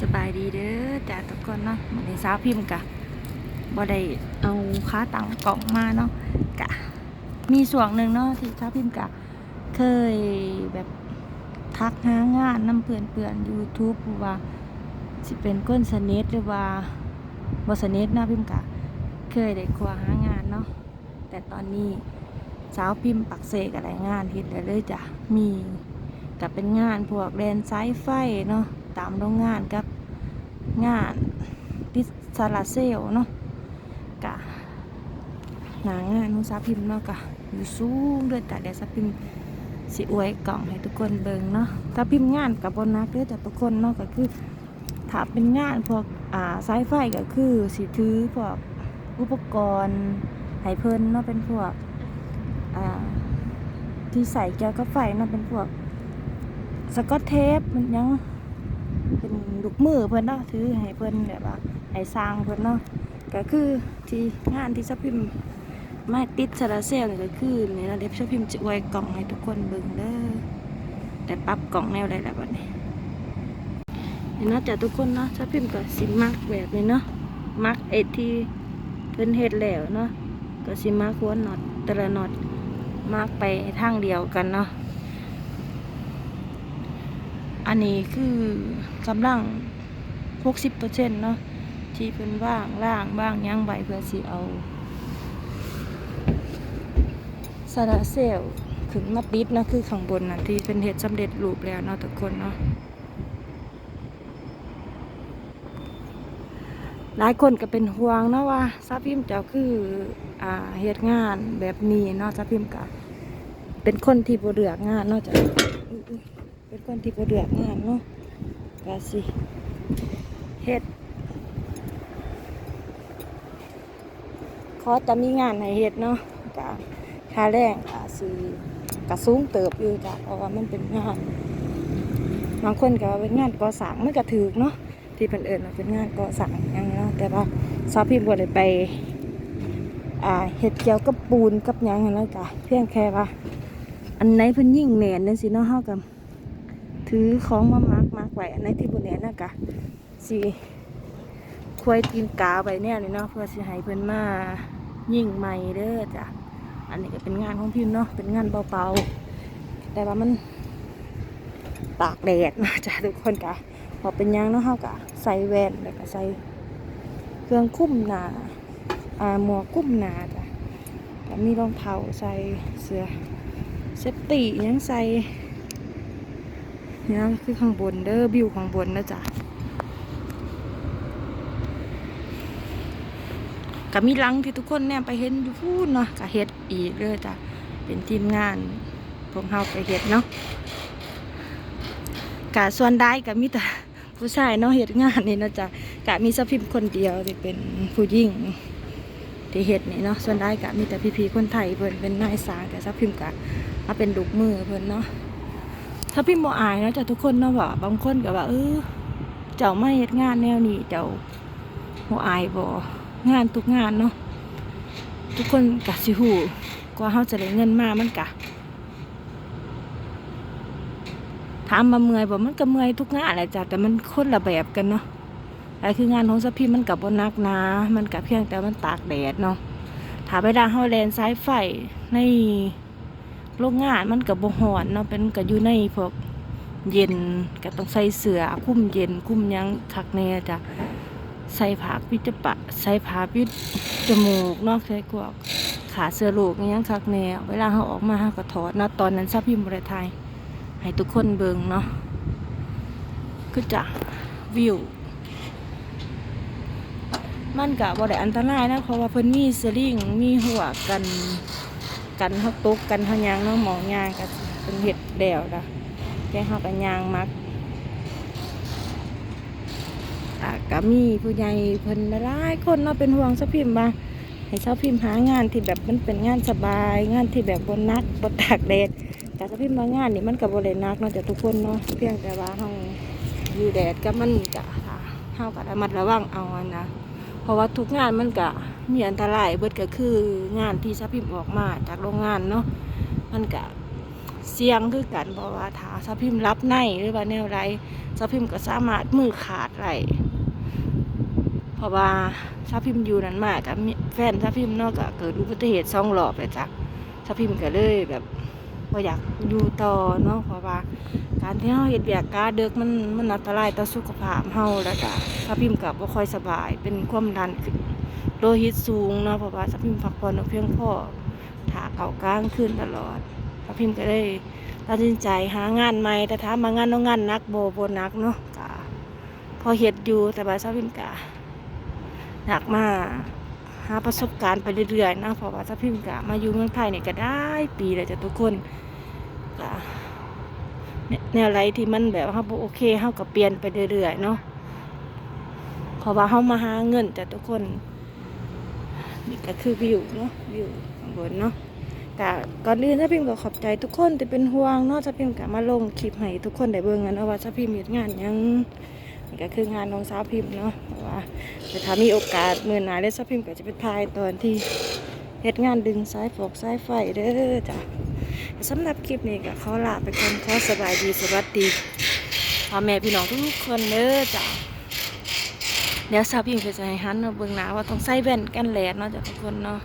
สบายดีเด้อจ้าทุกคนเนาะวันนี้สาวพิมพ์กะบ่ได้เอาค้าตังกล่องมาเนาะกะ มีส่วนหนึ่งเนาะที่สาวพิมพ์กะ เคยแบบทักหางานน้ำเพื่อนเพื่อนยูทูบว่าสิเป็นก้นสนิทหรือว่าบ่สนิทนะพิมพ์กะ เคยได้คว้าหางานเนาะแต่ตอนนี้สาวพิมพ์ปักเสกอะไรงานเฮ็ดได้เลยจ้ะมีกับเป็นงานพวกแดนไซไฟเนาะ ตามโรงงานกับงานติดซาลาเซลเนาะกะหนางานนุสาพิมพ์เนาะกะอยู่สูงเด้วยแต่เดี๋ยวสาพิมพ์สิอวยกล่องให้ทุกคนเบิ่งเนาะถ้าพิมพ์งานกับบนนักเด้อแต่ทุกคนเนาะก็คือถ้าเป็นงานพวกอ่าสายไฟก็คือสิถือพวกอุปกรณ์ให้เพิ่นเนาะเป็นพวกอ่าที่ใส่เกี่ยวกับไฟเนาะเป็นพวกสกอตเทปมันยัง เป็นลูกมือเพิ่นเนาะถือให้เพิ่นแบบว่าให้สร้างเพิ่นเนาะก็คือที่งานที่สพิมพ์มาติดสาราเซลล์นี่ก็คือนี่นะเดี๋ยวสพิมพ์จะไว้กล่องให้ทุกคนเบิ่งเด้อแต่ปรับกล่องแนวได้แล้วบัดนี้นี่เนาะแต่ทุกคนเนาะสพิมพ์ก็สิมักแบบนี้เนาะมักไอ้ที่เพิ่นเฮ็ดแล้วเนาะก็สิมาควรน็อตแต่ละน็อตมากไปทางเดียวกันเนาะ อันนี้คือกำลัง60%เนาะที่เพิ่นว่างล่างบ้างย่างใบเพื่อสิเอาซาลาเซลล์ขึ้นมาติดนะคือข้างบนน่ะที่เป็นเฮ็ดสำเร็จรูปแล้วเนาะทุกคนเนาะหลายคนก็เป็นห่วงเนาะว่าซาพิมเจ้าคืออ่าเฮ็ดงานแบบนี้เนาะซาพิมพ์ก็เป็นคนที่บเลือกงานเนาะจ้ะ เป็นคนที่บ่เลือกงานเนาะก็สิเฮ็ดขอจะมีงานให้เฮ็ดเนาะก็ค่าแรงก็สิก็สูงเติบอยู่จ้ะเพราะว่ามันเป็นงานบางคนก็ว่าเป็นงานก่อสร้างมันก็ถูกเนาะที่เป็นเอิญเป็นงานก่อสร้างอย่างเนาะแต่ว่าซาวพี่บัวได้ไปอ่าเห็ดเกี่ยวกับปูนกับยังนั่นแหล้วจ้ะเพียงแค่ว่า อันไหนเพิ่นยิ่งแหนนนั่นสิเนาะเฮากับ ถือของมามักมักไว้อันไหนที่บ่แหนนน่ะกะสิควายตีนกาไว้แนวนี่เนาะเพื่อสิให้เพิ่นมายิ่งใหม่เด้อจ้ะอันนี้ก็เป็นงานของพิมพ์เนาะเป็นงานเบาๆแต่ว่ามันตากแดดนะจ้ะทุกคนกะพอเป็นยังเนาะเฮากะใส่แว่นแล้วก็ใส่เครื่องคุ้มหนาอ่าหมวกคุ้มหนาจ้ะแล้วมีรองเท้าใส่เสื้อเซฟตี้ยังใส่ นี่ยคือข้างบนเด้อบิวข้างบนนะจ๊ะก็มีลังที่ทุกคนเนี่ยไปเห็นอยู่พูดเนาะก็เฮ็ดอีกเลยจ้ะเป็นทีมงานพวกเฮาไปเฮ็ดเนาะกะส่วนได้กะมีแต่ผู้ชายเนาะเหตุงานนี่เนาะจ๊ะกะมีสพิมคนเดียวที่เป็นผู้หญิงที่เฮ็ดนี่เนาะส่วนได้กะมีแต่พี่ๆคนไทยเพิ่นเป็นนายสางแต่สพิมกะมาเป็นลูกมือเพิ่นเนาะ สะพิมพ์บ่อายเนาะจ้ะทุกคนเนาะว่าบางคนก็ว่าเออเจ้าไมาเฮ็ดงานแนวนี้เจ้าบ่อายบ่งานทุกงานเนาะทุกคนกะสิฮู้กว่าเฮาจะได้เงินมามันกะถามมาเมื่อยบอกมันก็เมื่อยทุกงานแหละจ้ะแต่มันคนละแบบกันเนาะแต่คืองานของสพีมันกับบนนักนามันกับเพียงแต่มันตากแดดเนาะถามไปดาเฮาแลนสายไฟใน โรงงานมันกับบหอนเนาะเป็นกับอยู่ในพวกเย็นก็ต้องใส่เสื้อคุ้มเย็นคุ้มยังคักแน่จ้ะใส่ผ้าปิจปะใส่ผ้าปิดจมูกนาะใส่กวกขาเสื้อลูกยังคักแน่เวลาเขาออกมาเขาก็ถอดเนาะตอนนั้นซะพี่บริไทย ให้ทุกคนเบิงเนาะก็จะวิวมันกะบ่ได้อันตรายนะเพราะว่าเพิ่นมีสลิงมีหัวกัน กันเฮาตกกันเฮายางเนาะหมองยางก็เป็นเห็ดแดวละแกเฮาก็ยางมักอะก็มีผู้ใหญ่เพิ่นหลายคนเนาะเป็นห่วงสะพิมพ์มาให้สาวพิมพ์หางานที่แบบมันเป็นงานสบาย งานที่แบบบนนักบนตากแดดแต่ถ้าพี่มางานนี่มันกับบรินักเนาะแต่ทุกคนเนาะเพียงแต่ว่าเฮาอยู่แดดก็มันกะเฮาก็ระมัดระวังเอานะ เพราะว่าทุกงานมันกะมีอันตรายเบิดก็คืองานที่ซับพิมพ์ออกมาจากโรงงานเนาะมันกะเสี่ยงคือกันเพราะว่าถ้าสาพิมพ์รับในหรือว่าแนวไรสาพิมพ์ก็สามารถมือขาดไรเพราะว่าสาพิมพ์อยู่นั้นมากกับแฟนสาพิมพ์นอกก็เกิดอุบัติเหตุสองรอบเลยจ้ะสาพิมพ์ก็เลยแบบ บ่อยากอยู่ต่อเนาะเพราะว่าการที่เฮาเฮ็ดเวียกกาดึกมันมันอันตรายต่อสุขภาพเฮาแล้วก็สาพิมพ์ก็บ่ค่อยสบาย เป็นความดันขึ้นโลหิตสูงเนาะเพราะว่าสาพิมพ์พักผ่อนเพียงพอถ้าเก่ากลางคืนตลอดพระพิมพ์ก็ได้ตัดสินใจหางานใหม่แต่ถามางานน้องงานนักโบโบนักเนาะกะพอเฮ็ดอยู่แต่ว่าชาพิมพ์กะอยากมาก หาประสบการณ์ไปเรื่อยๆนะเพราะว่าชาพิมพ์กะมาอยู่เมืองไทยเนี่ยก็ได้ปีแล้วจ้ะทุกคนกะแนวอะไรที่มันแบบเฮาโอเคเฮาก็เปลี่ยนไปเรื่อยๆเนาะเพราะว่าเฮามาหาเงินจ้ะทุกคนนี่ก็คือวิวเนาะวิวข้างบนเนาะกะก่อนอื่นถ้าพิมพ์ก็ขอบใจทุกคนที่เป็นห่วงเนาะถ้าพิมพ์กะมาลงคลิปให้ทุกคนได้เบิ่งกันเนาะว่าถ้าพิมพ์เฮ็ดงานยัง นี่ก็คืองานของสาวพิมพ์เนาะเพราะว่าแต่ถ้ามีโอกาสมื้อหนาได้สาวพิมพ์ก็จะไปถ่ายตอนที่เฮ็ดงานดึงสายฟอกสายไฟเด้อจ้ะสำหรับคลิปนี้ก็ขอลาไปก่อนขอสบายดีสวัสดีพ่อแม่พี่น้องทุกๆคนเด้อจ้ะเดี๋ยวสาวพิมพ์ก็จะให้หันมาเบิ่งหน้าว่าต้องใส่แว่นกันแดดเนาะจ้ะทุกคนเนาะ